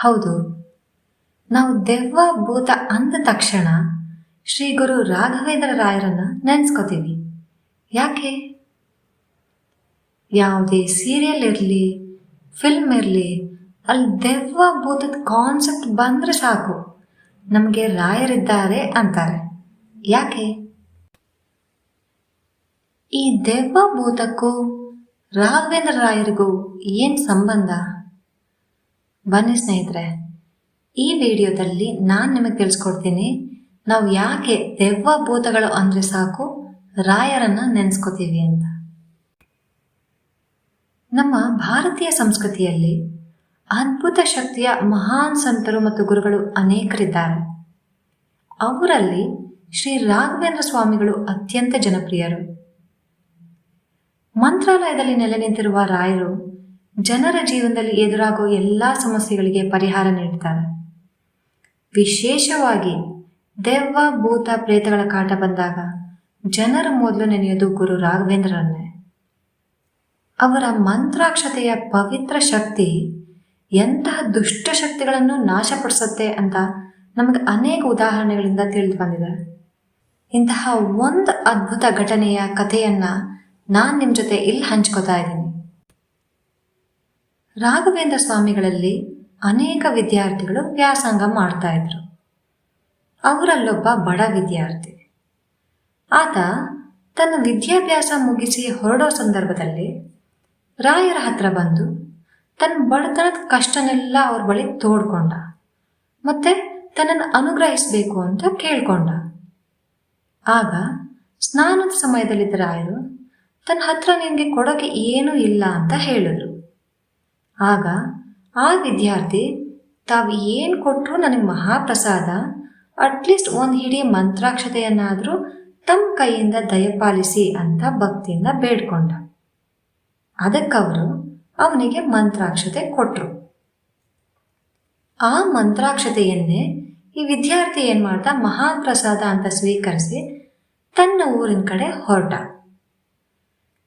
ಹೌದು. ನಾವು ದೆವ್ವ, ಭೂತ ಅಂದ ತಕ್ಷಣ ಶ್ರೀ ಗುರು ರಾಘವೇಂದ್ರ ರಾಯರನ್ನ ನೆನೆಸ್ಕೋತೀವಿ. ಯಾಕೆ? ಯಾವುದೇ ಸೀರಿಯಲ್ ಇರಲಿ ಫಿಲ್ಮ್ ಇರಲಿ, ಅಲ್ಲಿ ದೆವ್ವ, ಭೂತದ ಕಾನ್ಸೆಪ್ಟ್ ಬಂದ್ರೆ ಸಾಕು. ನಮಗೆ ರಾಯರಿದ್ದಾರೆ ಅಂತಾರೆ. ಯಾಕೆ? ಈ ದೆವ್ವ, ಭೂತಕ್ಕೂ ರಾಘವೇಂದ್ರ ರಾಯರಿಗೂ ಏನು ಸಂಬಂಧ? ಬನ್ನಿ ಸ್ನೇಹಿತರೆ, ಈ ವಿಡಿಯೋದಲ್ಲಿ ನಾನು ನಿಮಗೆ ತಿಳಿಸ್ಕೊಡ್ತೀನಿ, ನಾವು ಯಾಕೆ ದೆವ್ವ ಭೂತಗಳು ಅಂದರೆ ಸಾಕು, ರಾಯರನ್ನ ನೆನೆಸ್ಕೋತೀವಿ ಅಂತ. ನಮ್ಮ ಭಾರತೀಯ ಸಂಸ್ಕೃತಿಯಲ್ಲಿ ಅದ್ಭುತ ಶಕ್ತಿಯ ಮಹಾನ್ ಸಂತರು ಮತ್ತು ಗುರುಗಳು ಅನೇಕರಿದ್ದಾರೆ. ಅವರಲ್ಲಿ ಶ್ರೀ ರಾಘವೇಂದ್ರ ಸ್ವಾಮಿಗಳು ಅತ್ಯಂತ ಜನಪ್ರಿಯರು. ಮಂತ್ರಾಲಯದಲ್ಲಿ ನೆಲೆ ನಿಂತಿರುವ ರಾಯರು ಜನರ ಜೀವನದಲ್ಲಿ ಎದುರಾಗುವ ಎಲ್ಲ ಸಮಸ್ಯೆಗಳಿಗೆ ಪರಿಹಾರ ನೀಡ್ತಾರೆ ವಿಶೇಷವಾಗಿ ದೆವ್ವ, ಭೂತ ಪ್ರೇತಗಳ ಕಾಟ ಬಂದಾಗ ಜನರ ಮೊದಲು ನೆನೆಯೋದು ಗುರು ರಾಘವೇಂದ್ರರನ್ನೇ. ಅವರ ಮಂತ್ರಾಕ್ಷತೆಯ ಪವಿತ್ರ ಶಕ್ತಿ ಎಂತಹ ದುಷ್ಟ ಶಕ್ತಿಗಳನ್ನು ನಾಶಪಡಿಸುತ್ತೆ ಅಂತ ನಮಗೆ ಅನೇಕ ಉದಾಹರಣೆಗಳಿಂದ ತಿಳಿದು ಬಂದಿದೆ. ಇಂತಹ ಒಂದು ಅದ್ಭುತ ಘಟನೆಯ ಕಥೆಯನ್ನ ನಾನು ನಿಮ್ಮ ಜೊತೆ ಇಲ್ಲಿ ಹಂಚ್ಕೋತಾ ಇದ್ದೀನಿ. ರಾಘವೇಂದ್ರ ಸ್ವಾಮಿಗಳಲ್ಲಿ ಅನೇಕ ವಿದ್ಯಾರ್ಥಿಗಳು ವ್ಯಾಸಂಗ ಮಾಡ್ತಾ ಇದ್ರು. ಅವರಲ್ಲೊಬ್ಬ ಬಡ ವಿದ್ಯಾರ್ಥಿ. ಆತ ತನ್ನ ವಿದ್ಯಾಭ್ಯಾಸ ಮುಗಿಸಿ ಹೊರಡೋ ಸಂದರ್ಭದಲ್ಲಿ ರಾಯರ ಹತ್ರ ಬಂದು ತನ್ನ ಬಡತನದ ಕಷ್ಟನೆಲ್ಲ ಅವ್ರ ಬಳಿ ತೋಡ್ಕೊಂಡ. ಮತ್ತೆ ತನ್ನನ್ನು ಅನುಗ್ರಹಿಸಬೇಕು ಅಂತ ಕೇಳ್ಕೊಂಡ. ಆಗ ಸ್ನಾನದ ಸಮಯದಲ್ಲಿದ್ದ ರಾಯರು ತನ್ನ ಹತ್ರ ನಿನಗೆ ಕೊಡೋಕೆ ಏನೂ ಇಲ್ಲ ಅಂತ ಹೇಳಿದ್ರು. ಆಗ ಆ ವಿದ್ಯಾರ್ಥಿ, ತಾವು ಏನು ಕೊಟ್ಟರು ನನಗೆ ಮಹಾಪ್ರಸಾದ? ಅಟ್ಲೀಸ್ಟ್ ಒಂದು ಹಿಡಿ ಮಂತ್ರಾಕ್ಷತೆಯನ್ನಾದರೂ ತಮ್ಮ ಕೈಯಿಂದ ದಯಪಾಲಿಸಿ ಅಂತ ಭಕ್ತಿಯಿಂದ ಬೇಡ್ಕೊಂಡ. ಅದಕ್ಕವರು ಅವನಿಗೆ ಮಂತ್ರಾಕ್ಷತೆ ಕೊಟ್ಟರು ಆ ಮಂತ್ರಾಕ್ಷತೆಯನ್ನೇ ಈ ವಿದ್ಯಾರ್ಥಿ ಏನು ಮಾಡ್ದ? ಮಹಾಪ್ರಸಾದ ಅಂತ ಸ್ವೀಕರಿಸಿ ತನ್ನ ಊರಿನ ಕಡೆ ಹೊರಟ.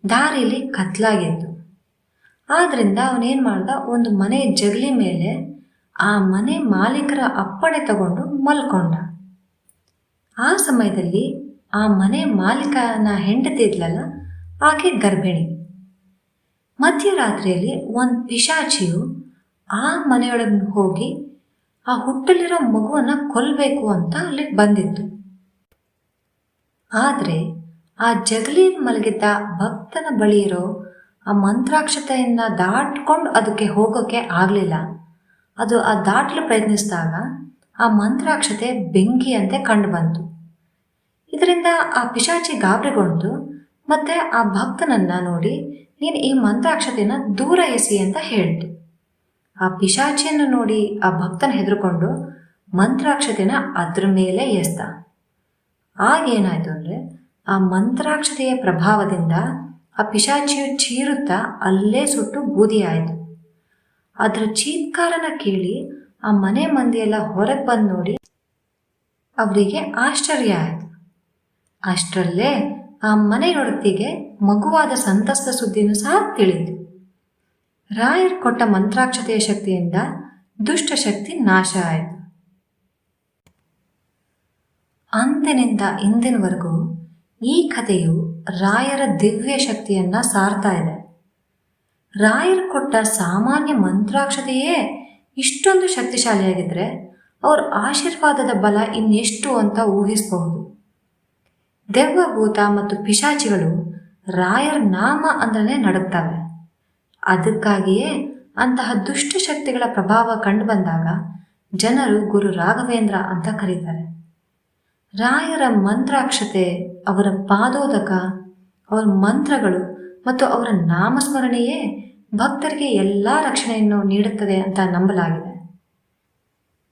ದಾರಿಲಿ ಕತ್ಲಾಗಿತ್ತು. ಆದ್ರಿಂದ ಅವನೇನು ಮಾಡ್ದ? ಒಂದು ಮನೆ ಜಗಲಿ ಮೇಲೆ ಆ ಮನೆ ಮಾಲೀಕರ ಅಪ್ಪಣೆ ತಗೊಂಡು ಮಲ್ಕೊಂಡ. ಆ ಸಮಯದಲ್ಲಿ ಆ ಮನೆ ಮಾಲೀಕನ ಹೆಂಡತಿ ಇದ್ಲಲ್ಲ, ಆಕೆ ಗರ್ಭಿಣಿ. ಮಧ್ಯರಾತ್ರಿಯಲ್ಲಿ ಒಂದು ಪಿಶಾಚಿಯು ಆ ಮನೆಯೊಳಗೆ ಹೋಗಿ ಆ ಹುಟ್ಟಲಿರೋ ಮಗುವನ್ನ ಕೊಲ್ಲಬೇಕು ಅಂತ ಅಲ್ಲಿಗೆ ಬಂದಿತ್ತು. ಆದರೆ ಆ ಜಗಲಿ ಮಲಗಿದ್ದ ಭಕ್ತನ ಬಳಿ ಇರೋ ಆ ಮಂತ್ರಾಕ್ಷತೆಯನ್ನು ದಾಟ್ಕೊಂಡು ಅದಕ್ಕೆ ಹೋಗೋಕ್ಕೆ ಆಗಲಿಲ್ಲ. ಅದು ಆ ದಾಟಲು ಪ್ರಯತ್ನಿಸಿದಾಗ ಆ ಮಂತ್ರಾಕ್ಷತೆ ಬೆಂಕಿಯಂತೆ ಕಂಡು ಬಂತು ಇದರಿಂದ ಆ ಪಿಶಾಚಿ ಗಾಬರಿಗೊಂಡು, ಮತ್ತೆ ಆ ಭಕ್ತನನ್ನ ನೋಡಿ ನೀನು ಈ ಮಂತ್ರಾಕ್ಷತೆಯನ್ನು ದೂರ ಎಸಿ ಅಂತ ಹೇಳ್ತು ಆ ಪಿಶಾಚಿಯನ್ನು ನೋಡಿ ಆ ಭಕ್ತನ ಹೆದರ್ಕೊಂಡು ಮಂತ್ರಾಕ್ಷತೆನ ಅದ್ರ ಮೇಲೆ ಎಸ್ದ. ಆಗೇನಾಯ್ತು ಅಂದರೆ ಆ ಮಂತ್ರಾಕ್ಷತೆಯ ಪ್ರಭಾವದಿಂದ ಆ ಪಿಶಾಚಿಯು ಚೀರುತ್ತಾ ಅಲ್ಲೇ ಸುಟ್ಟು ಬೂದಿಯಾಯಿತು ಅದರ ಚೀತ್ಕಾರನ ಕೇಳಿ ಆ ಮನೆ ಮಂದಿಯೆಲ್ಲ ಹೊರಗೆ ಬಂದು ನೋಡಿ ಅವರಿಗೆ ಆಶ್ಚರ್ಯ ಆಯಿತು. ಅಷ್ಟರಲ್ಲೇ ಆ ಮನೆಯೊಡತಿಗೆ ಮಗುವಾದ ಸಂತಸ್ತ ಸುದ್ದಿನೂ ಸಹ ತಿಳಿದು. ರಾಯರ್ ಕೊಟ್ಟ ಮಂತ್ರಾಕ್ಷತೆಯ ಶಕ್ತಿಯಿಂದ ದುಷ್ಟಶಕ್ತಿ ನಾಶ ಆಯಿತು. ಅಂದಿನಿಂದ ಇಂದಿನವರೆಗೂ ಈ ಕಥೆಯು ರಾಯರ ದಿವ್ಯ ಶಕ್ತಿಯನ್ನ ಸಾರ್ತಾ ಇದೆ. ರಾಯರು ಕೊಟ್ಟ ಸಾಮಾನ್ಯ ಮಂತ್ರಾಕ್ಷತೆಯೇ ಇಷ್ಟೊಂದು ಶಕ್ತಿಶಾಲಿಯಾಗಿದ್ರೆ ಅವ್ರ ಆಶೀರ್ವಾದದ ಬಲ ಇನ್ನೆಷ್ಟು ಅಂತ ಊಹಿಸಬಹುದು. ದೆವ್ವಭೂತ ಮತ್ತು ಪಿಶಾಚಿಗಳು ರಾಯರ ನಾಮ ಅಂದ್ರೆ ನಡುಗ್ತವೆ. ಅದಕ್ಕಾಗಿಯೇ ಅಂತಹ ದುಷ್ಟ ಶಕ್ತಿಗಳ ಪ್ರಭಾವ ಕಂಡುಬಂದಾಗ ಜನರು ಗುರು ರಾಘವೇಂದ್ರ ಅಂತ ಕರೀತಾರೆ. ರಾಯರ ಮಂತ್ರಾಕ್ಷತೆ ಅವರ ಪಾದೋದಕ ಅವರ ಮಂತ್ರಗಳು ಮತ್ತು ಅವರ ನಾಮಸ್ಮರಣೆಯೇ ಭಕ್ತರಿಗೆ ಎಲ್ಲ ರಕ್ಷಣೆಯನ್ನು ನೀಡುತ್ತದೆ ಅಂತ ನಂಬಲಾಗಿದೆ.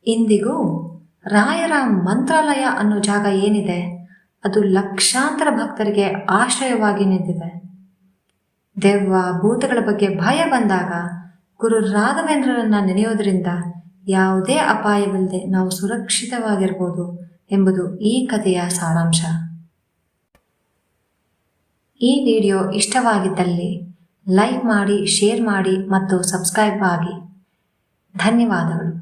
ಇಂದಿಗೂ ರಾಯರ ಮಂತ್ರಾಲಯ ಅನ್ನೋ ಜಾಗ ಏನಿದೆ? ಅದು ಲಕ್ಷಾಂತರ ಭಕ್ತರಿಗೆ ಆಶ್ರಯವಾಗಿ ನಿಂತಿದೆ. ದೆವ್ವ ಭೂತಗಳ ಬಗ್ಗೆ ಭಯ ಬಂದಾಗ ಗುರು ರಾಘವೇಂದ್ರರನ್ನ ನೆನೆಯೋದ್ರಿಂದ ಯಾವುದೇ ಅಪಾಯವಿಲ್ಲದೆ ನಾವು ಸುರಕ್ಷಿತವಾಗಿರ್ಬೋದು ಎಂಬುದು ಈ ಕಥೆಯ ಸಾರಾಂಶ. ಈ ವಿಡಿಯೋ ಇಷ್ಟವಾಗಿದ್ದಲ್ಲಿ ಲೈಕ್ ಮಾಡಿ ಶೇರ್ ಮಾಡಿ ಮತ್ತು ಸಬ್ಸ್ಕ್ರೈಬ್ ಆಗಿ. ಧನ್ಯವಾದಗಳು.